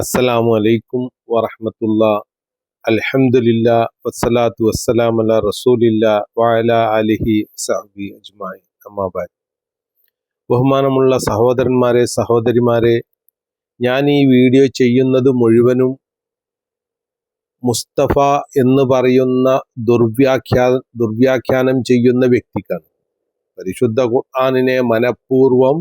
അസ്സലാമു അലൈക്കും വറഹമത്തുള്ള. അലഹമുല്ല വസ്സലാത്തു വസ്സലാം അല റസൂലില്ല വാല അലിഹി സഹബി അജ്മായി അമ്മാബാദ് ബഹുമാനമുള്ള സഹോദരന്മാരെ സഹോദരിമാരെ ഞാൻ ഈ വീഡിയോ ചെയ്യുന്നത് മുഴുവനും മുസ്തഫ എന്ന് പറയുന്ന ദുർവ്യാഖ്യാ ദുർവ്യാഖ്യാനം ചെയ്യുന്ന വ്യക്തിക്കാണ്. പരിശുദ്ധ ഖുർആാനിനെ മനഃപൂർവം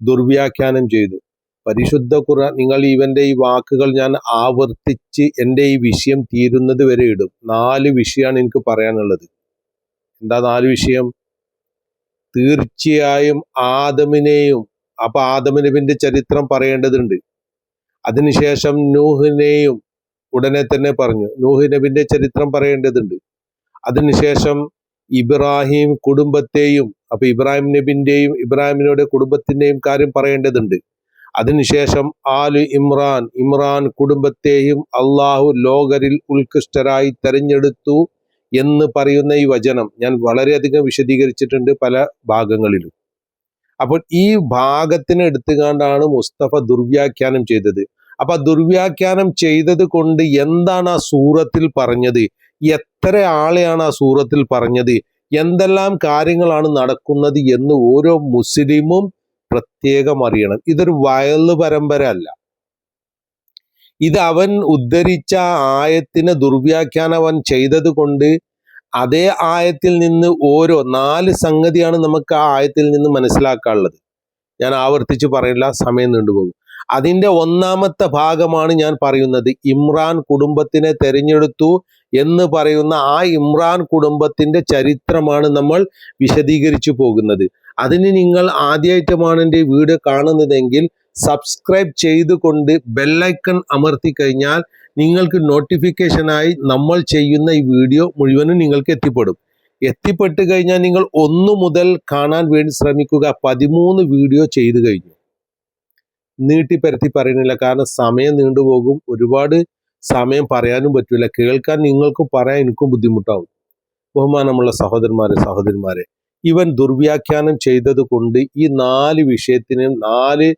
ദുർവ്യാഖ്യാനം ചെയ്തു. പരിശുദ്ധ ഖുർആൻ നിങ്ങൾ ഇവന്റെ ഈ വാക്കുകൾ ഞാൻ ആവർത്തിച്ച് എന്റെ ഈ വിഷയം തീരുന്നത് വരെ ഇടും. നാല് വിഷയമാണ് എനിക്ക് പറയാനുള്ളത്. എന്താ നാല് വിഷയം? തീർച്ചയായും ആദമിനെയും അപ്പൊ ആദമിനബിന്റെ ചരിത്രം പറയേണ്ടതുണ്ട്. അതിനുശേഷം നൂഹിനെയും ഉടനെ തന്നെ പറഞ്ഞു. നൂഹിനബിന്റെ ചരിത്രം പറയേണ്ടതുണ്ട്. അതിനുശേഷം ഇബ്രാഹിം കുടുംബത്തെയും അപ്പൊ ഇബ്രാഹിം നബിന്റെയും ഇബ്രാഹിമിനോട് കുടുംബത്തിന്റെയും കാര്യം പറയേണ്ടതുണ്ട്. അതിനുശേഷം ആലു ഇമ്രാൻ ഇമ്രാൻ കുടുംബത്തെയും അള്ളാഹു ലോകരിൽ ഉത്കൃഷ്ടരായി തെരഞ്ഞെടുത്തു എന്ന് പറയുന്ന ഈ വചനം ഞാൻ വളരെയധികം വിശദീകരിച്ചിട്ടുണ്ട് പല ഭാഗങ്ങളിലും. അപ്പോൾ ഈ ഭാഗത്തിന് എടുത്തുകൊണ്ടാണ് മുസ്തഫ ദുർവ്യാഖ്യാനം ചെയ്തത്. അപ്പൊ ദുർവ്യാഖ്യാനം ചെയ്തത് കൊണ്ട് എന്താണ് ആ സൂറത്തിൽ പറഞ്ഞത്? എത്ര ആളെയാണ് ആ സൂറത്തിൽ പറഞ്ഞത്? എന്തെല്ലാം കാര്യങ്ങളാണ് നടക്കുന്നത് എന്ന് ഓരോ മുസ്ലിമും പ്രത്യേകം അറിയണം. ഇതൊരു വയൽ പരമ്പര അല്ല. ഇത് അവൻ ഉദ്ധരിച്ച ആയത്തിന് ദുർവ്യാഖ്യാനം അവൻ ചെയ്തത് കൊണ്ട് അതേ ആയത്തിൽ നിന്ന് ഓരോ നാല് സംഗതിയാണ് നമുക്ക് ആ ആയത്തിൽ നിന്ന് മനസ്സിലാക്കാനുള്ളത്. ഞാൻ ആവർത്തിച്ച് പറയില്ല സമയം നീണ്ടുപോകും. അതിന്റെ ഒന്നാമത്തെ ഭാഗമാണ് ഞാൻ പറയുന്നത്. ഇമ്രാൻ കുടുംബത്തിനെ തെരഞ്ഞെടുത്തു എന്ന് പറയുന്ന ആ ഇമ്രാൻ കുടുംബത്തിന്റെ ചരിത്രമാണ് നമ്മൾ വിശദീകരിച്ചു പോകുന്നത്. അതിന് നിങ്ങൾ ആദ്യമായിട്ടുമാണ് എന്റെ വീഡിയോ കാണുന്നതെങ്കിൽ സബ്സ്ക്രൈബ് ചെയ്തുകൊണ്ട് ബെല്ലൈക്കൺ അമർത്തി കഴിഞ്ഞാൽ നിങ്ങൾക്ക് നോട്ടിഫിക്കേഷനായി നമ്മൾ ചെയ്യുന്ന ഈ വീഡിയോ മുഴുവനും നിങ്ങൾക്ക് എത്തിപ്പെടും. എത്തിപ്പെട്ട് കഴിഞ്ഞാൽ നിങ്ങൾ ഒന്നു മുതൽ കാണാൻ വേണ്ടി ശ്രമിക്കുക. പതിമൂന്ന് വീഡിയോ ചെയ്തു കഴിഞ്ഞു. നീട്ടിപ്പരത്തി പറയുന്നില്ല. കാരണം സമയം നീണ്ടുപോകും ഒരുപാട് സമയം പറയാനും പറ്റില്ല കേൾക്കാൻ നിങ്ങൾക്കും പറയാൻ എനിക്കും ബുദ്ധിമുട്ടാവും. ബഹുമാനമുള്ള സഹോദരന്മാരെ സഹോദരിമാരെ ഇവൻ ദുർവ്യാഖ്യാനം ചെയ്തതുകൊണ്ട് ഈ നാല് വിഷയത്തിനും നാല്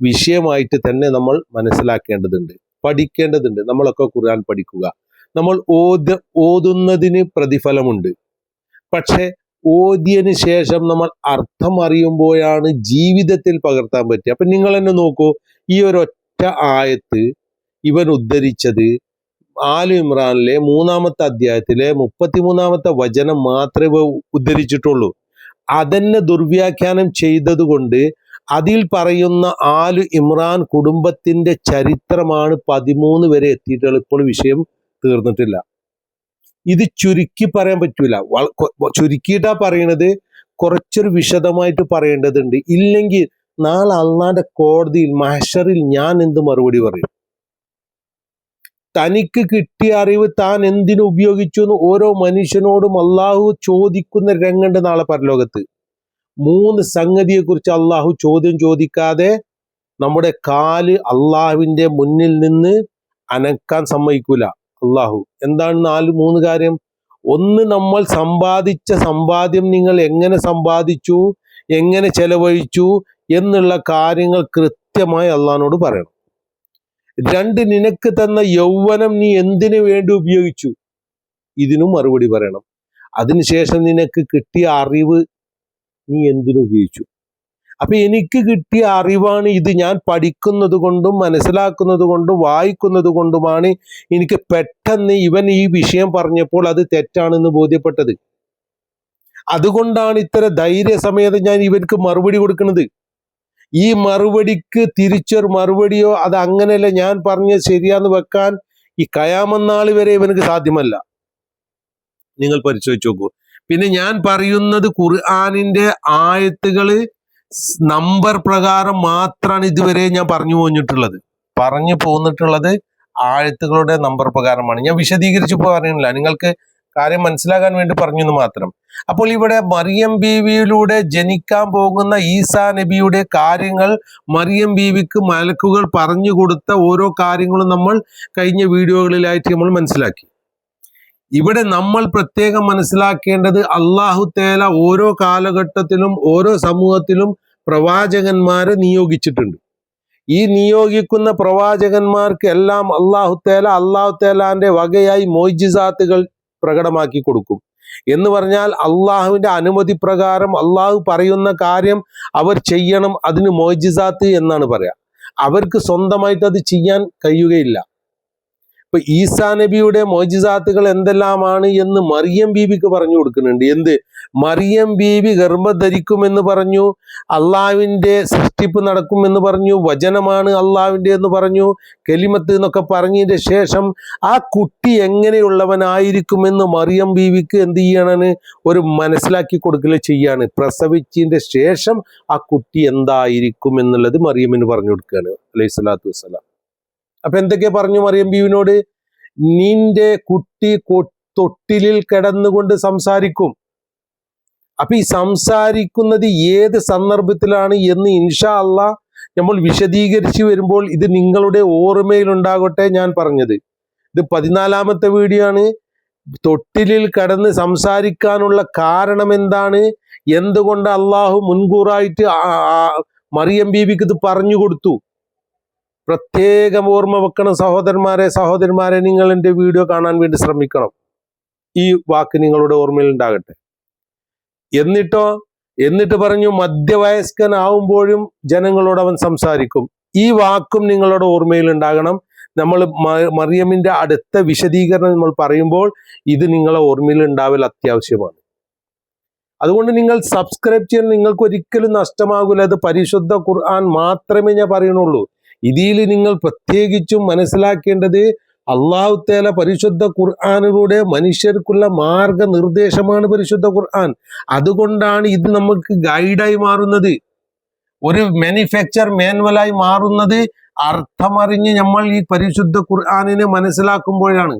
വിഷയമായിട്ട് തന്നെ നമ്മൾ മനസ്സിലാക്കേണ്ടതുണ്ട് പഠിക്കേണ്ടതുണ്ട്. നമ്മളൊക്കെ ഖുർആൻ പഠിക്കുക. നമ്മൾ ഓത ഓതുന്നതിന് പ്രതിഫലമുണ്ട്. പക്ഷേ ഓതിയതിന് ശേഷം നമ്മൾ അർത്ഥം അറിയുമ്പോഴാണ് ജീവിതത്തിൽ പകർത്താൻ പറ്റുക. അപ്പൊ നിങ്ങൾ തന്നെ നോക്കൂ ഈ ഒരു ഒറ്റ ആയത്ത് ഇവൻ ഉദ്ധരിച്ചത് ആലു ഇമ്രാനിലെ മൂന്നാമത്തെ അധ്യായത്തിലെ മുപ്പത്തിമൂന്നാമത്തെ വചനം മാത്രമേ ഉദ്ധരിച്ചിട്ടുള്ളൂ. അതന്നെ ദുർവ്യാഖ്യാനം ചെയ്തതുകൊണ്ട് അതിൽ പറയുന്ന ആലു ഇമ്രാൻ കുടുംബത്തിന്റെ ചരിത്രമാണ് പതിമൂന്ന് വരെ എത്തിയിട്ടുള്ള ഇപ്പോൾ വിഷയം തീർന്നിട്ടില്ല. ഇത് ചുരുക്കി പറയാൻ പറ്റൂല. ചുരുക്കിയിട്ടാ പറയണത്. കുറച്ചൊരു വിശദമായിട്ട് പറയേണ്ടതുണ്ട്. ഇല്ലെങ്കിൽ നാളെ അള്ളാന്റെ കോടതിയിൽ മഹഷറിൽ ഞാൻ എന്ത് മറുപടി പറയും? തനിക്ക് കിട്ടിയ അറിവ് താൻ എന്തിനു ഉപയോഗിച്ചു എന്ന് ഓരോ മനുഷ്യനോടും അള്ളാഹു ചോദിക്കുന്ന രംഗണ്ട് നാളെ പരലോകത്ത്. മൂന്ന് സംഗതിയെ കുറിച്ച് അള്ളാഹു ചോദ്യം ചോദിക്കാതെ നമ്മുടെ കാൽ അള്ളാഹുവിന്റെ മുന്നിൽ നിന്ന് അനക്കാൻ സമ്മതിക്കൂല. അള്ളാഹു എന്താണ് നാല് മൂന്ന് കാര്യം? ഒന്ന് നമ്മൾ സമ്പാദിച്ച സമ്പാദ്യം നിങ്ങൾ എങ്ങനെ സമ്പാദിച്ചു? എങ്ങനെ ചെലവഴിച്ചു? എന്നുള്ള കാര്യങ്ങൾ കൃത്യമായി അള്ളഹാനോട് പറയണം. രണ്ട് നിനക്ക് തന്ന യൗവനം നീ എന്തിനു വേണ്ടി ഉപയോഗിച്ചു? ഇതിനും മറുപടി പറയണം. അതിനുശേഷം നിനക്ക് കിട്ടിയ അറിവ് നീ എന്തിനു ഉപയോഗിച്ചു? അപ്പൊ എനിക്ക് കിട്ടിയ അറിവാണ് ഇത്. ഞാൻ പഠിക്കുന്നത് കൊണ്ടും മനസ്സിലാക്കുന്നത് കൊണ്ടും വായിക്കുന്നത് കൊണ്ടുമാണ് എനിക്ക് പെട്ടെന്ന് ഇവൻ ഈ വിഷയം പറഞ്ഞപ്പോൾ അത് തെറ്റാണെന്ന് ബോധ്യപ്പെട്ടത്. അതുകൊണ്ടാണ് ഇത്ര ധൈര്യസമേതം ഞാൻ ഇവർക്ക് മറുപടി കൊടുക്കുന്നത്. ഈ മറുപടിക്ക് തിരിച്ചൊരു മറുപടിയോ അത് അങ്ങനെയല്ല ഞാൻ പറഞ്ഞ് ശരിയാന്ന് വെക്കാൻ ഈ കയാമന്നാൾ വരെ ഇവനക്ക് സാധ്യമല്ല. നിങ്ങൾ പരിശോധിച്ച് നോക്കൂ. പിന്നെ ഞാൻ പറയുന്നത് ഖുർആാനിന്റെ ആയത്തുകൾ നമ്പർ പ്രകാരം മാത്രമാണ് ഇതുവരെ ഞാൻ പറഞ്ഞു പോന്നിട്ടുള്ളത്. പറഞ്ഞു പോന്നിട്ടുള്ളത് ആഴത്തുകളുടെ നമ്പർ പ്രകാരമാണ്. ഞാൻ വിശദീകരിച്ചു പറയുന്നില്ല നിങ്ങൾക്ക് കാര്യം മനസ്സിലാക്കാൻ വേണ്ടി പറഞ്ഞു എന്ന് മാത്രം. അപ്പോൾ ഇവിടെ മറിയം ബീവിയിലൂടെ ജനിക്കാൻ പോകുന്ന ഈസാ നബിയുടെ കാര്യങ്ങൾ മറിയം ബീവിക്ക് മലക്കുകൾ പറഞ്ഞു കൊടുത്ത ഓരോ കാര്യങ്ങളും നമ്മൾ കഴിഞ്ഞ വീഡിയോകളിലായിട്ട് നമ്മൾ മനസ്സിലാക്കി. ഇവിടെ നമ്മൾ പ്രത്യേകം മനസ്സിലാക്കേണ്ടത് അള്ളാഹു തേല ഓരോ കാലഘട്ടത്തിലും ഓരോ സമൂഹത്തിലും പ്രവാചകന്മാരെ നിയോഗിച്ചിട്ടുണ്ട്. ഈ നിയോഗിക്കുന്ന പ്രവാചകന്മാർക്ക് എല്ലാം അള്ളാഹു തേല അള്ളാഹു തേലാന്റെ വകയായി മോജിസാത്തുകൾ പ്രകടമാക്കി കൊടുക്കും. എന്ന് പറഞ്ഞാൽ അള്ളാഹുവിന്റെ അനുമതി പ്രകാരം അള്ളാഹു പറയുന്ന കാര്യം അവർ ചെയ്യണം അതിന് മോജിസാത്ത് എന്നാണ് പറയാ. അവർക്ക് സ്വന്തമായിട്ട് അത് ചെയ്യാൻ കഴിയുകയില്ല. ഇപ്പൊ ഈസാ നബിയുടെ മോജിസാത്തുകൾ എന്തെല്ലാമാണ് എന്ന് മറിയം ബീബിക്ക് പറഞ്ഞു കൊടുക്കുന്നുണ്ട്. എന്ത്? മറിയം ബീബി ഗർഭധരിക്കുമെന്ന് പറഞ്ഞു അള്ളാവിന്റെ സൃഷ്ടിപ്പ് നടക്കുമെന്ന് പറഞ്ഞു വചനമാണ് അള്ളാവിന്റെ എന്ന് പറഞ്ഞു കെലിമത്ത് എന്നൊക്കെ പറഞ്ഞതിന്റെ ശേഷം ആ കുട്ടി എങ്ങനെയുള്ളവനായിരിക്കുമെന്ന് മറിയം ബീവിക്ക് എന്ത് ചെയ്യണമെന്ന് ഒരു മനസ്സിലാക്കി കൊടുക്കൽ ചെയ്യാണ്. പ്രസവിച്ചതിന്റെ ശേഷം ആ കുട്ടി എന്തായിരിക്കും എന്നുള്ളത് മറിയമ്മിന് പറഞ്ഞു കൊടുക്കുകയാണ്. അലൈഹി സ്വലാത്തു വസ്സലാം. അപ്പൊ എന്തൊക്കെ പറഞ്ഞു മറിയം ബീവിനോട്? നിന്റെ കുട്ടി തൊട്ടിലിൽ കിടന്നുകൊണ്ട് സംസാരിക്കും. അപ്പൊ ഈ സംസാരിക്കുന്നത് ഏത് സന്ദർഭത്തിലാണ് എന്ന് ഇൻഷാ അല്ല നമ്മൾ വിശദീകരിച്ചു വരുമ്പോൾ ഇത് നിങ്ങളുടെ ഓർമ്മയിൽ ഉണ്ടാകട്ടെ ഞാൻ പറഞ്ഞത്. ഇത് പതിനാലാമത്തെ വീഡിയോ ആണ്. തൊട്ടിലിൽ കടന്ന് സംസാരിക്കാനുള്ള കാരണം എന്താണ്? എന്തുകൊണ്ട് അള്ളാഹു മുൻകൂറായിട്ട് മറിയം ബീവിക്ക് ഇത് പറഞ്ഞു കൊടുത്തു? പ്രത്യേകം ഓർമ്മ വെക്കണം സഹോദരന്മാരെ സഹോദരന്മാരെ നിങ്ങൾ എന്റെ വീഡിയോ കാണാൻ വേണ്ടി ശ്രമിക്കണം. ഈ വാക്ക് നിങ്ങളുടെ ഓർമ്മയിൽ ഉണ്ടാകട്ടെ. എന്നിട്ടോ എന്നിട്ട് പറഞ്ഞു മധ്യവയസ്കനാവുമ്പോഴും ജനങ്ങളോട് അവൻ സംസാരിക്കും. ഈ വാക്കും നിങ്ങളുടെ ഓർമ്മയിൽ ഉണ്ടാകണം. നമ്മൾ മറിയമ്മിന്റെ അടുത്ത വിശദീകരണം നമ്മൾ പറയുമ്പോൾ ഇത് നിങ്ങളെ ഓർമ്മയിൽ ഉണ്ടാവൽ അത്യാവശ്യമാണ്. അതുകൊണ്ട് നിങ്ങൾ സബ്സ്ക്രൈബ് ചെയ്യാൻ നിങ്ങൾക്ക് ഒരിക്കലും നഷ്ടമാകില്ല അത് പരിശുദ്ധ ഖുർആൻ മാത്രമേ ഞാൻ പറയുന്നുള്ളൂ ഇതിൽ നിങ്ങൾ പ്രത്യേകിച്ചും മനസ്സിലാക്കേണ്ടത് അള്ളാഹു തേല പരിശുദ്ധ ഖുർആാനിലൂടെ മനുഷ്യർക്കുള്ള മാർഗനിർദ്ദേശമാണ് പരിശുദ്ധ ഖുർആൻ. അതുകൊണ്ടാണ് ഇത് നമുക്ക് ഗൈഡായി മാറുന്നത്. ഒരു മാനുഫാക്ചർ മാനുവലായി മാറുന്നത് അർത്ഥമറിഞ്ഞ് നമ്മൾ ഈ പരിശുദ്ധ ഖുർആാനിനെ മനസ്സിലാക്കുമ്പോഴാണ്.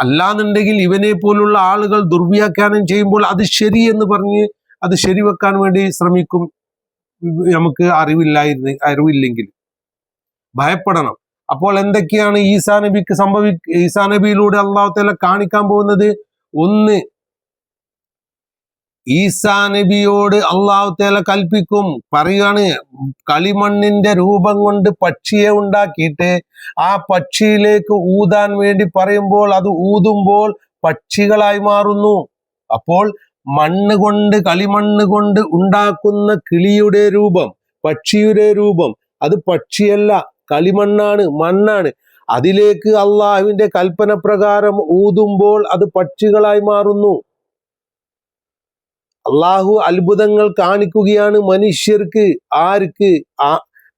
അല്ലാന്നുണ്ടെങ്കിൽ ഇവനെ പോലുള്ള ആളുകൾ ദുർവ്യാഖ്യാനം ചെയ്യുമ്പോൾ അത് ശരി എന്ന് പറഞ്ഞ് അത് ശരിവെക്കാൻ വേണ്ടി ശ്രമിക്കും. നമുക്ക് അറിവില്ലായിരുന്നു അറിവില്ലെങ്കിൽ. ഭയപ്പെടണം. അപ്പോൾ എന്തൊക്കെയാണ് ഈസാ നബിക്ക് സംഭവി ഈസാ നബിയിലൂടെ അള്ളാഹുത്തല തല കാണിക്കാൻ പോകുന്നത്? ഒന്ന് ഈസാ നബിയോട് അള്ളാഹുത്തേല കൽപ്പിക്കും. പറയാണ് കളിമണ്ണിന്റെ രൂപം കൊണ്ട് പക്ഷിയെ ഉണ്ടാക്കിയിട്ട് ആ പക്ഷിയിലേക്ക് ഊതാൻ വേണ്ടി പറയുമ്പോൾ അത് ഊതുമ്പോൾ പക്ഷികളായി മാറുന്നു. അപ്പോൾ മണ്ണ് കൊണ്ട് കളിമണ്ണ് കൊണ്ട് ഉണ്ടാക്കുന്ന കിളിയുടെ രൂപം പക്ഷിയുടെ രൂപം അത് പക്ഷിയല്ല. കളിമണ്ണാണ് മണ്ണാണ്. അതിലേക്ക് അള്ളാഹുവിന്റെ കൽപ്പന പ്രകാരം ഊതുമ്പോൾ അത് പക്ഷികളായി മാറുന്നു. അള്ളാഹു അത്ഭുതങ്ങൾ കാണിക്കുകയാണ് മനുഷ്യർക്ക് ആർക്ക് ആ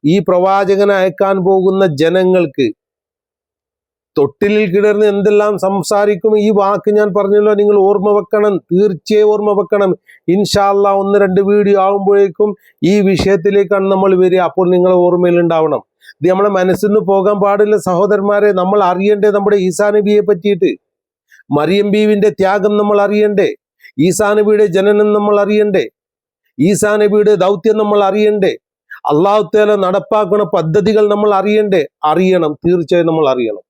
ഈ പ്രവാചകൻ അയക്കാൻ പോകുന്ന ജനങ്ങൾക്ക്. തൊട്ടിലിൽ കിടന്ന് എന്തെല്ലാം സംസാരിക്കും? ഈ വാക്ക് ഞാൻ പറഞ്ഞല്ലോ നിങ്ങൾ ഓർമ്മ വെക്കണം തീർച്ചയായും ഓർമ്മ വെക്കണം. ഇൻഷാല്ല ഒന്ന് രണ്ട് വീഡിയോ ആകുമ്പോഴേക്കും ഈ വിഷയത്തിലേക്കാണ് നമ്മൾ വരിക. അപ്പോൾ നിങ്ങളെ ഓർമ്മയിൽ ഉണ്ടാവണം. ഇത് നമ്മളെ മനസ്സിൽ നിന്ന് പോകാൻ പാടില്ല സഹോദരന്മാരെ നമ്മൾ അറിയണ്ടേ നമ്മുടെ ഈസാ നബിയെ പറ്റിയിട്ട്. മറിയം ബീവിന്റെ ത്യാഗം നമ്മൾ അറിയണ്ടേ? ഈസാ നബിയുടെ ജനനം നമ്മൾ അറിയണ്ടേ? ഈസാ നബിയുടെ ദൗത്യം നമ്മൾ അറിയണ്ടേ? അള്ളാഹുത്തേല നടപ്പാക്കുന്ന പദ്ധതികൾ നമ്മൾ അറിയണ്ടേ? അറിയണം തീർച്ചയായും നമ്മൾ അറിയണം.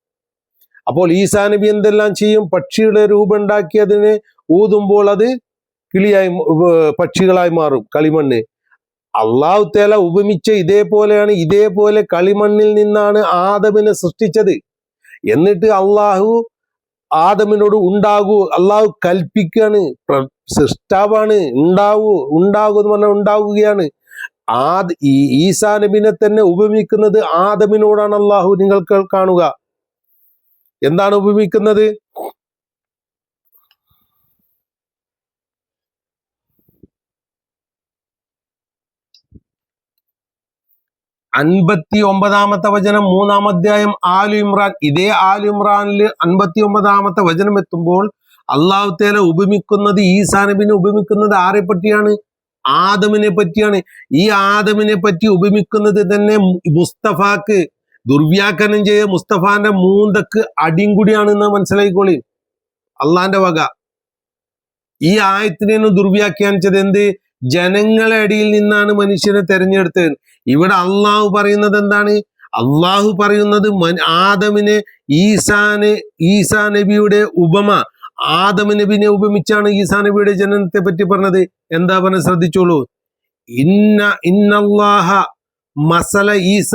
അപ്പോൾ ഈസാ നബി എന്തെല്ലാം ചെയ്യും? പക്ഷിയുടെ രൂപം ഉണ്ടാക്കി അതിനെ ഊതുമ്പോൾ അത് കിളിയായി പക്ഷികളായി മാറും കളിമണ്ണ്. അള്ളാഹു തേല ഉപമിച്ച ഇതേപോലെയാണ് ഇതേപോലെ കളിമണ്ണിൽ നിന്നാണ് ആദമിനെ സൃഷ്ടിച്ചത്. എന്നിട്ട് അള്ളാഹു ആദമിനോട് ഉണ്ടാകൂ അള്ളാഹു കൽപ്പിക്കാണ് പ്ര- സൃഷ്ടാവാണ് ഉണ്ടാവൂ ഉണ്ടാകൂ എന്ന് പറഞ്ഞാൽ ഉണ്ടാവുകയാണ്. ആദ് ഈ തന്നെ ഉപമിക്കുന്നത് ആദമിനോടാണ് അള്ളാഹു നിങ്ങൾക്ക് കാണുക. എന്താണ് ഉപമിക്കുന്നത്? അൻപത്തി ഒമ്പതാമത്തെ വചനം മൂന്നാം അധ്യായം ആലു ഇമ്രാൻ. ഇതേ ആലു ഇമ്രാനിൽ അൻപത്തി ഒമ്പതാമത്തെ വചനം എത്തുമ്പോൾ അള്ളാഹു തേല ഉപമിക്കുന്നത് ഈസാ നബിനെ ഉപമിക്കുന്നത് ആരെ പറ്റിയാണ്? ആദമിനെ പറ്റിയാണ്. ഈ ആദമിനെ പറ്റി ഉപമിക്കുന്നത് തന്നെ മുസ്തഫാക്ക് ദുർവ്യാഖ്യാനം ചെയ്ത മുസ്തഫാന്റെ മൂന്തക്ക് അടിയും കൂടിയാണെന്ന് മനസ്സിലാക്കിക്കോളി അള്ളാന്റെ വക. ഈ ആയത്തിനെ ദുർവ്യാഖ്യാനിച്ചത് എന്ത്? ജനങ്ങളെ അടിയിൽ നിന്നാണ് മനുഷ്യനെ തെരഞ്ഞെടുത്തത്. ഇവിടെ അള്ളാഹു പറയുന്നത് എന്താണ്? അള്ളാഹു പറയുന്നത് ആദമിനെ ഈസാന് ഈസാ നബിയുടെ ഉപമ. ആദമ നബിനെ ഉപമിച്ചാണ് ഈസാ നബിയുടെ ജനനത്തെ പറ്റി പറഞ്ഞത്. എന്താ പറഞ്ഞ ശ്രദ്ധിച്ചോളൂ. ഇന്ന ഇന്നല്ലാഹ മസല ഈസ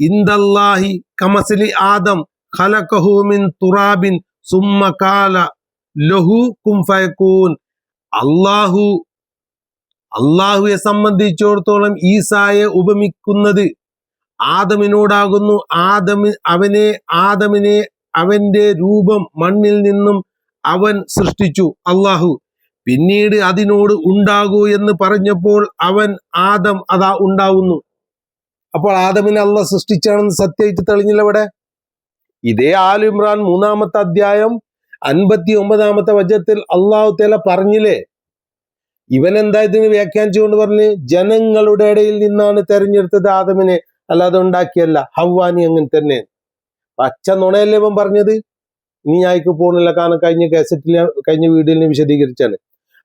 ഇന്ദല്ലാഹി കമസലി ആദം ഖലഖഹു മിൻ തുറാബിൻ സുമ്മ കാല ലഹു കും ഫയകൂൻ അള്ളാഹു അള്ളാഹുവെ സംബന്ധിച്ചിടത്തോളം ഈസായെ ഉപമിക്കുന്നത് ആദമിനോടാകുന്നു. ആദമി അവനെ ആദമിനെ അവന്റെ രൂപം മണ്ണിൽ നിന്നും അവൻ സൃഷ്ടിച്ചു അള്ളാഹു. പിന്നീട് അതിനോട് ഉണ്ടാകൂ എന്ന് പറഞ്ഞപ്പോൾ അവൻ ആദം അതാ ഉണ്ടാവുന്നു. അപ്പോൾ ആദമിനെ അള്ളാഹ് സൃഷ്ടിച്ചാണെന്ന് സത്യമായിട്ട് തെളിഞ്ഞില്ല ഇവിടെ. ഇതേ ആൽ ഇമ്രാൻ മൂന്നാമത്തെ അധ്യായം അൻപത്തി ഒമ്പതാമത്തെ വജത്തിൽ അള്ളാഹു തേല പറഞ്ഞില്ലേ? ഇവൻ എന്താ ഇതിന് വ്യാഖ്യാനിച്ചുകൊണ്ട് പറഞ്ഞ്? ജനങ്ങളുടെ ഇടയിൽ നിന്നാണ് തെരഞ്ഞെടുത്തത് ആദമിനെ. അല്ലാതെ ഉണ്ടാക്കിയല്ല. ഹവ്വാനി അങ്ങനെ തന്നെ. പച്ച നുണയല്ലേ ഇവൻ പറഞ്ഞത്? ഇനി ഞായിക്ക് പോണില്ല. കാരണം കഴിഞ്ഞ കാസറ്റിൽ കഴിഞ്ഞ വീഡിയോയിൽ വിശദീകരിച്ചാണ്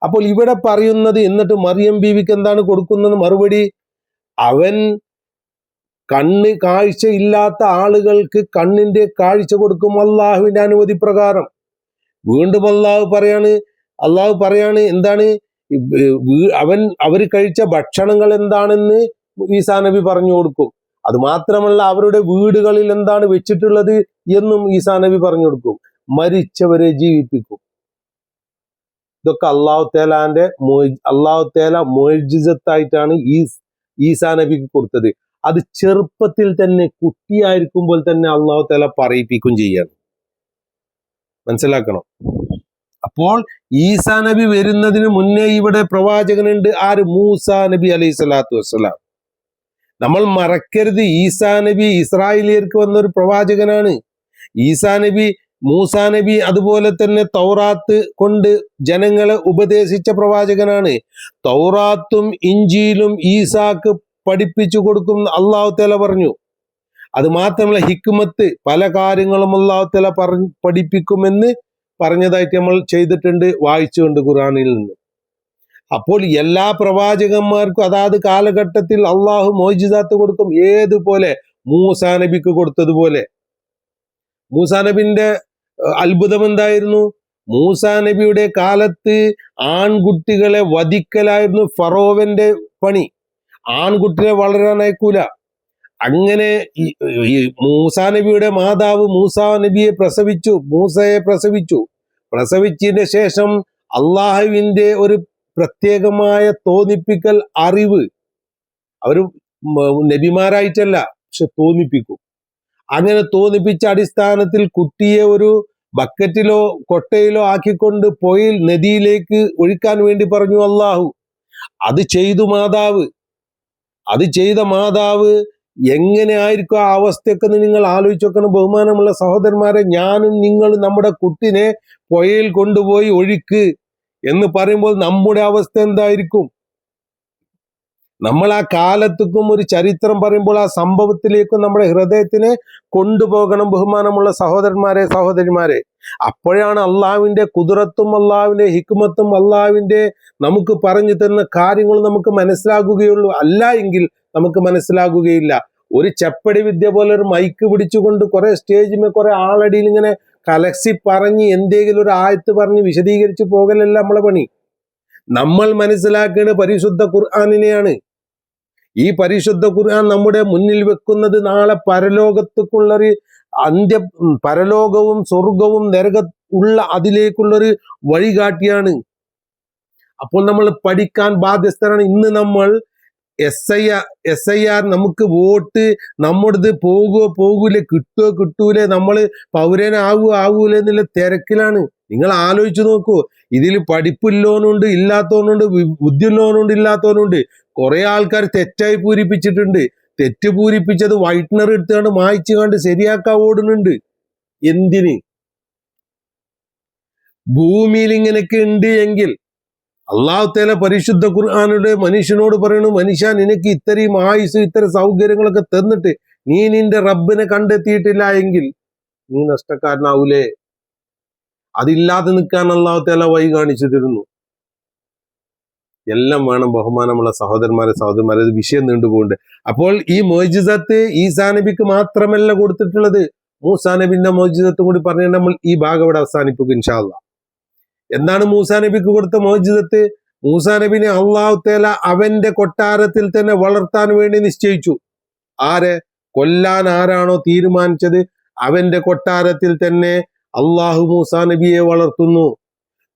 അപ്പോൾ ഇവിടെ പറയുന്നത് എന്നിട്ട് മറിയം ബീവിക്ക് എന്താണ് കൊടുക്കുന്നത്? മറുപടി അവൻ കണ്ണ് കാഴ്ച ഇല്ലാത്ത ആളുകൾക്ക് കണ്ണിന്റെ കാഴ്ച കൊടുക്കും അള്ളാഹുവിന്റെ അനുമതി പ്രകാരം വീണ്ടും അള്ളാഹു പറയാണ് അള്ളാഹു പറയാണ് എന്താണ്? അവൻ അവർ കഴിച്ച ഭക്ഷണങ്ങൾ എന്താണെന്ന് ഈസാ നബി പറഞ്ഞു കൊടുക്കും. അത് മാത്രമല്ല അവരുടെ വീടുകളിൽ എന്താണ് വെച്ചിട്ടുള്ളത് എന്നും ഈസാ നബി പറഞ്ഞു കൊടുക്കും. മരിച്ചവരെ ജീവിപ്പിക്കും. ഇതൊക്കെ അള്ളാഹു തേലാന്റെ അള്ളാഹു തേല മൊഴിജിസത്തായിട്ടാണ് ഈ ഈസാ നബിക്ക് കൊടുത്തത്. അത് ചെറുപ്പത്തിൽ തന്നെ കുട്ടിയായിരിക്കുമ്പോൾ തന്നെ അള്ളാഹു തേല പറയിപ്പിക്കും ചെയ്യാണ്. മനസ്സിലാക്കണം? അപ്പോൾ ഈസാ നബി വരുന്നതിന് മുന്നേ ഇവിടെ പ്രവാചകനുണ്ട് ആര്? മൂസ നബി അലൈഹി സ്വലാത്തു വസ്സലാം. നമ്മൾ മറക്കരുത്. ഈസാ നബി ഇസ്രായേലിയർക്ക് വന്ന ഒരു പ്രവാചകനാണ്. ഈസാ നബി മൂസ നബി അതുപോലെ തന്നെ തൗറാത്ത് കൊണ്ട് ജനങ്ങളെ ഉപദേശിച്ച പ്രവാചകനാണ്. തൗറാത്തും ഇഞ്ചിയിലും ഈസാക്ക് പഠിപ്പിച്ചു കൊടുക്കും അള്ളാഹു തല പറഞ്ഞു. അത് മാത്രമല്ല ഹിക്കുമത്ത് പല കാര്യങ്ങളും അള്ളാഹു തല പറ പഠിപ്പിക്കുമെന്ന് പറഞ്ഞതായിട്ട് നമ്മൾ ചെയ്തിട്ടുണ്ട് വായിച്ചുകൊണ്ട് ഖുറാനിൽ നിന്ന്. അപ്പോൾ എല്ലാ പ്രവാചകന്മാർക്കും അതാത് കാലഘട്ടത്തിൽ അള്ളാഹു മോജിദാത്ത് കൊടുക്കും ഏതുപോലെ? മൂസാ നബിക്ക് കൊടുത്തതുപോലെ. മൂസാ നബിന്റെ അത്ഭുതം എന്തായിരുന്നു? മൂസാ നബിയുടെ കാലത്ത് ആൺകുട്ടികളെ വധിക്കലായിരുന്നു ഫറോവന്റെ പണി. ആൺകുട്ടികളെ വളരാൻ അയക്കൂല. അങ്ങനെ ഈ മൂസാ നബിയുടെ മാതാവ് മൂസാ നബിയെ പ്രസവിച്ചു മൂസയെ പ്രസവിച്ചു. പ്രസവിച്ചതിന് ശേഷം അള്ളാഹുവിന്റെ ഒരു പ്രത്യേകമായ തോന്നിപ്പിക്കൽ അറിവ് അവർ നബിമാരായിട്ടല്ല പക്ഷെ തോന്നിപ്പിക്കും. അങ്ങനെ തോന്നിപ്പിച്ച അടിസ്ഥാനത്തിൽ കുട്ടിയെ ഒരു ബക്കറ്റിലോ കൊട്ടയിലോ ആക്കിക്കൊണ്ട് പൊയിൽ നദിയിലേക്ക് ഒഴിക്കാൻ വേണ്ടി പറഞ്ഞു അള്ളാഹു. അത് ചെയ്തു മാതാവ്. അത് ചെയ്ത മാതാവ് എങ്ങനെ ആയിരിക്കും ആ അവസ്ഥയൊക്കെ നിങ്ങൾ ആലോചിച്ച് വെക്കണം. ബഹുമാനമുള്ള സഹോദരന്മാരെ ഞാനും നിങ്ങളും നമ്മുടെ കുട്ടിനെ പുഴയിൽ കൊണ്ടുപോയി ഒഴുക്ക് എന്ന് പറയുമ്പോൾ നമ്മുടെ അവസ്ഥ എന്തായിരിക്കും? നമ്മൾ ആ കാലത്തേക്കും ഒരു ചരിത്രം പറയുമ്പോൾ ആ സംഭവത്തിലേക്കും നമ്മുടെ ഹൃദയത്തിനെ കൊണ്ടുപോകണം ബഹുമാനമുള്ള സഹോദരന്മാരെ സഹോദരിമാരെ. അപ്പോഴാണ് അള്ളാവിന്റെ കുതിരത്തും അള്ളാവിന്റെ ഹിക്മത്തും അള്ളാവിന്റെ നമുക്ക് പറഞ്ഞു തരുന്ന കാര്യങ്ങൾ നമുക്ക് മനസ്സിലാകുകയുള്ളൂ. അല്ല എങ്കിൽ നമുക്ക് മനസ്സിലാകുകയില്ല. ഒരു ചെപ്പടി വിദ്യ പോലെ ഒരു മൈക്ക് പിടിച്ചുകൊണ്ട് കുറെ സ്റ്റേജിൽ കുറെ ആളടിയിൽ ഇങ്ങനെ കലക്സി പറഞ്ഞ് എന്തെങ്കിലും ഒരു ആയത്ത് പറഞ്ഞ് വിശദീകരിച്ച് പോകലല്ല നമ്മളെ പണി. നമ്മൾ മനസ്സിലാക്കേണ്ട പരിശുദ്ധ ഖുർആാനിനെയാണ്. ഈ പരിശുദ്ധ ഖുർആൻ നമ്മുടെ മുന്നിൽ വെക്കുന്നത് നാളെ പരലോകത്തേക്കുള്ളൊരു അന്ത്യ പരലോകവും സ്വർഗവും നരക ഉള്ള അതിലേക്കുള്ളൊരു വഴികാട്ടിയാണ്. അപ്പോൾ നമ്മൾ പഠിക്കാൻ ബാധ്യസ്ഥരാണ്. ഇന്ന് നമ്മൾ S I R S I R നമുക്ക് വോട്ട് നമ്മുടേത് പോകുകയോ പോകൂലേ കിട്ടുകയോ കിട്ടൂലേ നമ്മൾ പൗരനാകുക ആകൂലേ എന്നുള്ള തിരക്കിലാണ്. നിങ്ങൾ ആലോചിച്ച് നോക്കൂ. ഇതിൽ പഠിപ്പില്ലോനുണ്ട് ഇല്ലാത്തവനുണ്ട് ബുദ്ധി ബുദ്ധിയുള്ളവനുണ്ട് ഇല്ലാത്തവനുണ്ട്. കുറെ ആൾക്കാർ തെറ്റായി പൂരിപ്പിച്ചിട്ടുണ്ട്. തെറ്റ് പൂരിപ്പിച്ചത് വൈറ്റ്നർ എടുത്തുകൊണ്ട് മായ്ച്ചു കണ്ട് ശരിയാക്കാൻ ഓടുന്നുണ്ട്. എന്തിന്? ഭൂമിയിൽ ഇങ്ങനെയൊക്കെ ഉണ്ട് എങ്കിൽ അള്ളാഹു തേല പരിശുദ്ധ ഖുർആാനുടെ മനുഷ്യനോട് പറയണു മനുഷ്യ നിനക്ക് ഇത്രയും ആയുസ് ഇത്തരം സൗകര്യങ്ങളൊക്കെ തന്നിട്ട് നീ നിന്റെ റബ്ബിനെ കണ്ടെത്തിയിട്ടില്ല എങ്കിൽ നീ നഷ്ടക്കാരനാവൂലേ? അതില്ലാതെ നിൽക്കാൻ അള്ളാഹു തേല വഴി കാണിച്ചു തരുന്നു. എല്ലാം വേണം ബഹുമാനമുള്ള സഹോദരന്മാരെ സഹോദരന്മാരെ വിഷയം നീണ്ടുപോകുന്നുണ്ട് അപ്പോൾ ഈ മോജിസത്ത് ഈ സാനബിക്ക് മാത്രമല്ല കൊടുത്തിട്ടുള്ളത്. മൂസാനബിന്റെ മോജിസത്തും കൂടി പറഞ്ഞ് നമ്മൾ ഈ ഭാഗം ഇവിടെ അവസാനിപ്പിക്കും ഇൻഷാല്ല എന്താണ് മൂസാ നബിക്ക് കൊടുത്ത മോചിതത്ത്? മൂസാ നബിനെ അള്ളാഹു തേല അവന്റെ കൊട്ടാരത്തിൽ തന്നെ വളർത്താൻ വേണ്ടി നിശ്ചയിച്ചു. ആര്? കൊല്ലാൻ ആരാണോ തീരുമാനിച്ചത്? അവന്റെ കൊട്ടാരത്തിൽ തന്നെ അള്ളാഹു മൂസാ നബിയെ വളർത്തുന്നു.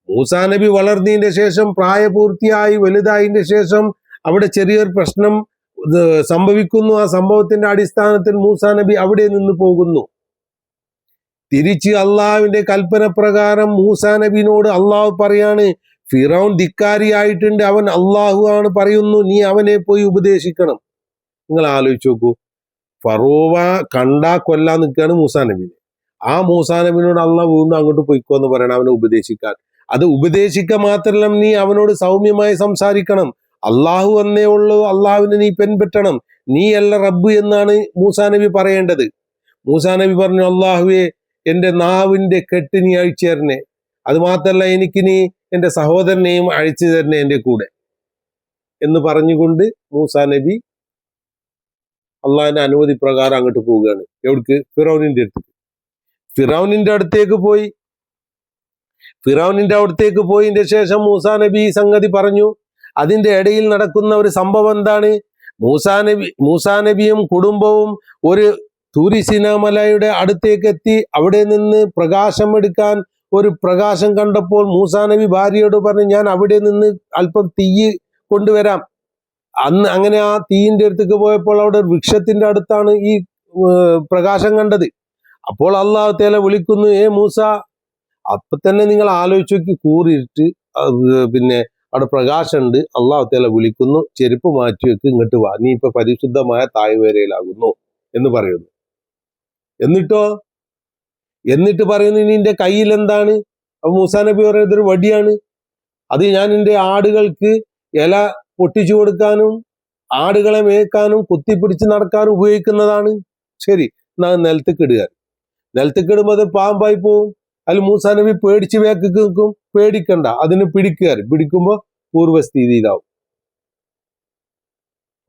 മൂസാ നബി വളർന്നതിന്റെ ശേഷം പ്രായപൂർത്തിയായി വലുതായതിന്റെ ശേഷം അവിടെ ചെറിയൊരു പ്രശ്നം സംഭവിക്കുന്നു. ആ സംഭവത്തിന്റെ അടിസ്ഥാനത്തിൽ മൂസാ നബി അവിടെ നിന്ന് പോകുന്നു. തിരിച്ച് അള്ളാഹുവിന്റെ കൽപ്പന പ്രകാരം മൂസാ നബിനോട് അള്ളാഹു പറയാണ് ഫിറോൻ ധിക്കാരിയായിട്ടുണ്ട് അവൻ അള്ളാഹു ആണ് പറയുന്നു നീ അവനെ പോയി ഉപദേശിക്കണം. നിങ്ങൾ ആലോചിച്ച് നോക്കൂ ഫറോവ കണ്ടാ കൊല്ലാൻ നിൽക്കുകയാണ് മൂസാ നബിനെ. ആ മൂസാ നബിനോട് അള്ളാഹ് വീണ്ടും അങ്ങോട്ട് പോയിക്കോ എന്ന് പറയണം അവനെ ഉപദേശിക്കാൻ. അത് ഉപദേശിക്ക മാത്രമല്ല നീ അവനോട് സൗമ്യമായി സംസാരിക്കണം. അള്ളാഹു എന്നേ ഉള്ളൂ അള്ളാഹുവിനെ നീ പെൺപെട്ടണം നീ അല്ല റബ്ബ് എന്നാണ് മൂസാ നബി പറയേണ്ടത്. മൂസാ നബി പറഞ്ഞു അള്ളാഹുവെ എന്റെ നാവിന്റെ കെട്ടിനി അഴിച്ചു തരണേ അത് മാത്രല്ല എനിക്ക് നീ എന്റെ സഹോദരനെയും അഴിച്ചു തരണേ എന്റെ കൂടെ. എന്ന് പറഞ്ഞുകൊണ്ട് മൂസാ നബി അള്ളാഹിന്റെ അനുമതി പ്രകാരം അങ്ങോട്ട് പോവുകയാണ്. എവിടേക്ക്? ഫിറോനിന്റെ അടുത്തേക്ക്. ഫിറോനിന്റെ അടുത്തേക്ക് പോയി. ഫിറോനിന്റെ അടുത്തേക്ക് പോയതിന്റെ ശേഷം മൂസാ നബി ഈ സംഗതി പറഞ്ഞു. അതിന്റെ ഇടയിൽ നടക്കുന്ന ഒരു സംഭവം എന്താണ്? മൂസാ നബി മൂസാ നബിയും കുടുംബവും ഒരു തൂരിസിനാമലയുടെ അടുത്തേക്ക് എത്തി അവിടെ നിന്ന് പ്രകാശം എടുക്കാൻ ഒരു പ്രകാശം കണ്ടപ്പോൾ മൂസാ നബി ഭാര്യയോട് പറഞ്ഞു ഞാൻ അവിടെ നിന്ന് അല്പം തീയ് കൊണ്ടുവരാം. അന്ന് അങ്ങനെ ആ തീയിന്റെ അടുത്തേക്ക് പോയപ്പോൾ അവിടെ വൃക്ഷത്തിന്റെ അടുത്താണ് ഈ പ്രകാശം കണ്ടത്. അപ്പോൾ അള്ളാഹു തേല വിളിക്കുന്നു ഏ മൂസ അപ്പൊ തന്നെ നിങ്ങൾ ആലോചിച്ച് നോക്കി കൂറിയിട്ട് പിന്നെ അവിടെ പ്രകാശമുണ്ട്. അള്ളാഹു തേല വിളിക്കുന്നു ചെരുപ്പ് മാറ്റി വെക്ക് ഇങ്ങോട്ട് വാ നീ ഇപ്പൊ പരിശുദ്ധമായ തായ്വേരയിലാകുന്നു എന്ന് പറയുന്നു. എന്നിട്ടോ? എന്നിട്ട് പറയുന്നു ഇനി നിന്റെ കയ്യിൽ എന്താണ് അപ്പൊ മൂസാ നബി പറയുന്നത് ഒരു വടിയാണ്. അത് ഞാൻ എന്റെ ആടുകൾക്ക് ഇല പൊട്ടിച്ചു കൊടുക്കാനും ആടുകളെ മേയ്ക്കാനും കുത്തിപ്പിടിച്ച് നടക്കാനും ഉപയോഗിക്കുന്നതാണ്. ശരി എന്നാ നിലത്തേക്കിടുക. നിലത്തേക്കിടുമ്പോൾ അത് പാമ്പായി പോവും. അതിൽ മൂസാ നബി പേടിച്ച് വേക്ക് നിൽക്കും പേടിക്കണ്ട. അതിന് പിടിക്കുക. പിടിക്കുമ്പോൾ പൂർവസ്ഥിതിയിലാവും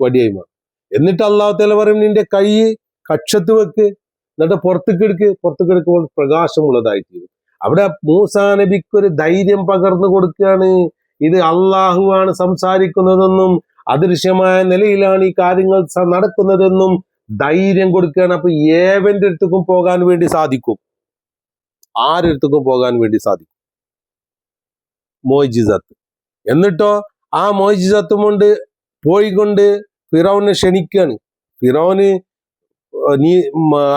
വടിയായി മാറും. എന്നിട്ട് അള്ളാഹു തല പറയും നിന്റെ കൈ കക്ഷത്ത് വെക്ക്. എന്നിട്ട് പുറത്തേക്ക് എടുക്ക് പുറത്തേക്ക് എടുക്കുമ്പോൾ പ്രകാശമുള്ളതായി തീരും അവിടെ മൂസാ നബിക്ക് ഒരു ധൈര്യം പകർന്നു കൊടുക്കുകയാണ്. ഇത് അള്ളാഹുവാണ് സംസാരിക്കുന്നതെന്നും അദൃശ്യമായ നിലയിലാണ് ഈ കാര്യങ്ങൾ നടക്കുന്നതെന്നും ധൈര്യം കൊടുക്കുകയാണ്. അപ്പൊ ഏവന്റെ അടുത്തേക്കും പോകാൻ വേണ്ടി സാധിക്കും. ആരടുത്തേക്കും പോകാൻ വേണ്ടി സാധിക്കും? മോയിജിസത്ത്. എന്നിട്ടോ ആ മോയിജിസത്തും കൊണ്ട് പോയിക്കൊണ്ട് ഫിറോനെ ക്ഷണിക്കുകയാണ്. ഫിറോന് നീ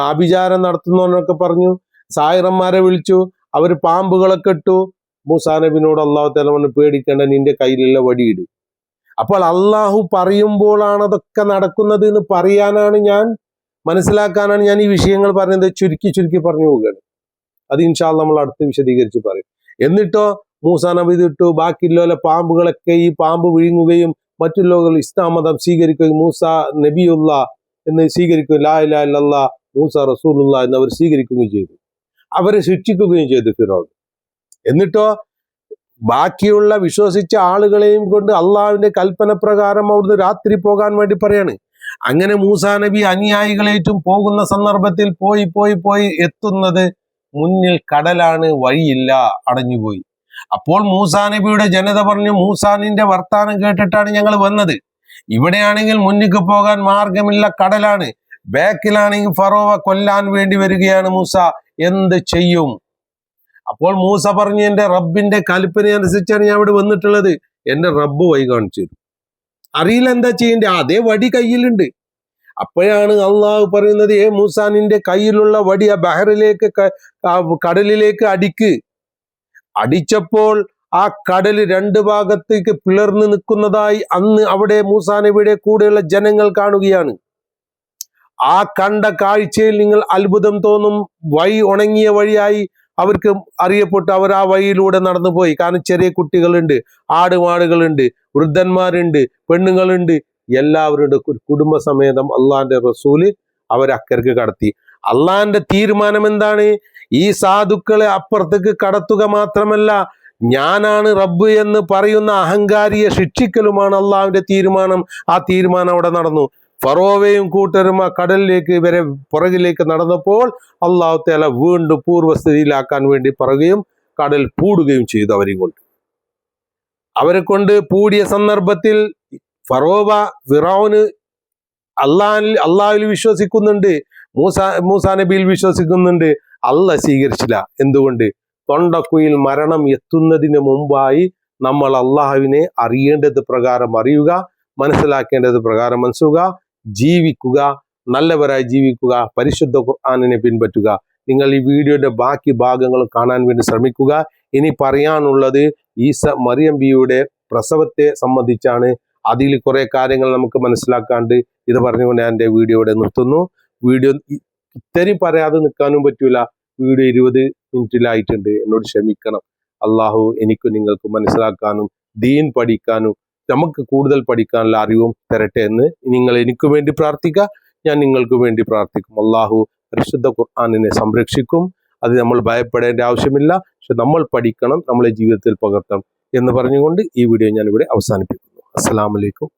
ആഭിചാരം നടത്തുന്നവനൊക്കെ പറഞ്ഞു. സായിറന്മാരെ വിളിച്ചു. അവർ പാമ്പുകളെ കെട്ടു മൂസാ നബിനോട് അള്ളാഹു തലവണ് പേടിക്കേണ്ട നിന്റെ കയ്യിലുള്ള വടിയിട് അപ്പോൾ അള്ളാഹു പറയുമ്പോഴാണ് അതൊക്കെ നടക്കുന്നത് എന്ന് പറയാനാണ് ഞാൻ. മനസ്സിലാക്കാനാണ് ഞാൻ ഈ വിഷയങ്ങൾ പറയുന്നത് ചുരുക്കി ചുരുക്കി പറഞ്ഞു പോവുകയാണ്. അത് ഇൻഷാൽ നമ്മൾ അടുത്ത് വിശദീകരിച്ച് പറയും. എന്നിട്ടോ മൂസാ നബി ഇട്ടു. ബാക്കിയുള്ള പാമ്പുകളൊക്കെ ഈ പാമ്പ് വിഴുങ്ങുകയും മറ്റുള്ളവർ ഇസ്ലാം മതം സ്വീകരിക്കുകയും മൂസ നബിയുള്ള എന്ന് സ്വീകരിക്കും ലാ ഇലാ ഇല്ലല്ലാ മൂസ റസൂലുള്ള എന്നവർ സ്വീകരിക്കുകയും ചെയ്തു. അവരെ ശിക്ഷിക്കുകയും ചെയ്തു ഫിറോൾ എന്നിട്ടോ ബാക്കിയുള്ള വിശ്വസിച്ച ആളുകളെയും കൊണ്ട് അള്ളാഹുവിന്റെ കൽപ്പന പ്രകാരം അവിടുന്ന് രാത്രി പോകാൻ വേണ്ടി പറയാണ്. അങ്ങനെ മൂസാ നബി അനുയായികളേറ്റും പോകുന്ന സന്ദർഭത്തിൽ പോയി പോയി പോയി എത്തുന്നത് മുന്നിൽ കടലാണ് വഴിയില്ല അടഞ്ഞുപോയി. അപ്പോൾ മൂസാ നബിയുടെ ജനത പറഞ്ഞു മൂസാനിന്റെ വർത്താനം കേട്ടിട്ടാണ് ഞങ്ങൾ വന്നത്. ഇവിടെയാണെങ്കിൽ മുന്നിക്ക് പോകാൻ മാർഗമില്ല കടലാണ്. ബാക്കിലാണെങ്കിൽ ഫറോവ കൊല്ലാൻ വേണ്ടി വരികയാണ് മൂസ. എന്ത് ചെയ്യും? അപ്പോൾ മൂസ പറഞ്ഞു എന്റെ റബ്ബിന്റെ കൽപ്പന അനുസരിച്ചാണ് ഞാൻ ഇവിടെ വന്നിട്ടുള്ളത്. എന്റെ റബ്ബ് വൈ കാണിച്ചു തരും. അറിയില്ല എന്താ ചെയ്യണ്ടേ അതേ വടി കയ്യിലുണ്ട്. അപ്പോഴാണ് അള്ളാഹു പറയുന്നത് ഏ മൂസ നിന്റെ കയ്യിലുള്ള വടി ആ ബഹറിലേക്ക് കടലിലേക്ക് അടിക്ക്. അടിച്ചപ്പോൾ ആ കടൽ രണ്ട് ഭാഗത്തേക്ക് പിളർന്നു നിൽക്കുന്നതായി അന്ന് അവിടെ മൂസാ നബിയുടെ കൂടെയുള്ള ജനങ്ങൾ കാണുകയാണ്. ആ കണ്ട കാഴ്ചയിൽ നിങ്ങൾ അത്ഭുതം തോന്നും. വഴി ഉണങ്ങിയ വഴിയായി അവർക്ക് അറിയപ്പെട്ടു. അവർ ആ വഴിയിലൂടെ നടന്നു പോയി കാരണം ചെറിയ കുട്ടികളുണ്ട് ആടുമാടുകളുണ്ട് വൃദ്ധന്മാരുണ്ട് പെണ്ണുങ്ങളുണ്ട്. എല്ലാവരുടെ കുടുംബസമേതം അള്ളാന്റെ റസൂൽ അവരക്കരക്ക് കടത്തി. അള്ളാന്റെ തീരുമാനം എന്താണ്? ഈ സാധുക്കളെ അപ്പുറത്തേക്ക് കടത്തുക മാത്രമല്ല ഞാനാണ് റബ്ബ് എന്ന് പറയുന്ന അഹങ്കാരിയെ ശിക്ഷിക്കലുമാണ് അള്ളാഹുവിന്റെ തീരുമാനം. ആ തീരുമാനം അവിടെ നടന്നു. ഫറോവയും കൂട്ടരും ആ കടലിലേക്ക് ഇവരെ പുറകിലേക്ക് നടന്നപ്പോൾ അള്ളാഹു തല വീണ്ടും പൂർവസ്ഥിതിയിലാക്കാൻ വേണ്ടി പറയുകയും കടൽ പൂടുകയും ചെയ്തു അവരെയും കൊണ്ട്. അവരെ കൊണ്ട് പൂടിയ സന്ദർഭത്തിൽ ഫറോവ ഫിറോന് അള്ളാഹിൽ അള്ളാഹുവിൽ വിശ്വസിക്കുന്നുണ്ട്. മൂസ മൂസാ നബിയിൽ വിശ്വസിക്കുന്നുണ്ട്. അല്ല സ്വീകരിച്ചില്ല. എന്തുകൊണ്ട്? തൊണ്ടക്കുയിൽ മരണം എത്തുന്നതിന് മുമ്പായി നമ്മൾ അള്ളാഹുവിനെ അറിയേണ്ടത് പ്രകാരം അറിയുക മനസ്സിലാക്കേണ്ടത് പ്രകാരം മനസ്സുക ജീവിക്കുക നല്ലവരായി ജീവിക്കുക പരിശുദ്ധ ഖുർആാനിനെ പിൻപറ്റുക. നിങ്ങൾ ഈ വീഡിയോയുടെ ബാക്കി ഭാഗങ്ങൾ കാണാൻ വേണ്ടി ശ്രമിക്കുക. ഇനി പറയാനുള്ളത് ഈസ മറിയം ബിയുടെ പ്രസവത്തെ സംബന്ധിച്ചാണ്. അതിൽ കുറെ കാര്യങ്ങൾ നമുക്ക് മനസ്സിലാക്കാണ്ട് ഇത് പറഞ്ഞുകൊണ്ട് ഞാൻ എന്റെ വീഡിയോ ഇവിടെ നിർത്തുന്നു. വീഡിയോ ഇത്തരം പറയാതെ നിൽക്കാനും പറ്റൂല. വീഡിയോ ഇരുപത് മിനിറ്റിലായിട്ടുണ്ട്. എന്നോട് ക്ഷമിക്കണം. അള്ളാഹു എനിക്കും നിങ്ങൾക്ക് മനസ്സിലാക്കാനും ദീൻ പഠിക്കാനും നമുക്ക് കൂടുതൽ പഠിക്കാനുള്ള അറിവും തരട്ടെ എന്ന് നിങ്ങൾ എനിക്ക് വേണ്ടി പ്രാർത്ഥിക്കുക ഞാൻ നിങ്ങൾക്ക് വേണ്ടി പ്രാർത്ഥിക്കും. അള്ളാഹു പരിശുദ്ധ ഖുർആാനിനെ സംരക്ഷിക്കും. അത് നമ്മൾ ഭയപ്പെടേണ്ട ആവശ്യമില്ല. പക്ഷെ നമ്മൾ പഠിക്കണം നമ്മളെ ജീവിതത്തിൽ പകർത്തണം എന്ന് പറഞ്ഞുകൊണ്ട് ഈ വീഡിയോ ഞാൻ ഇവിടെ അവസാനിപ്പിക്കുന്നു അസ്സലാമലൈക്കും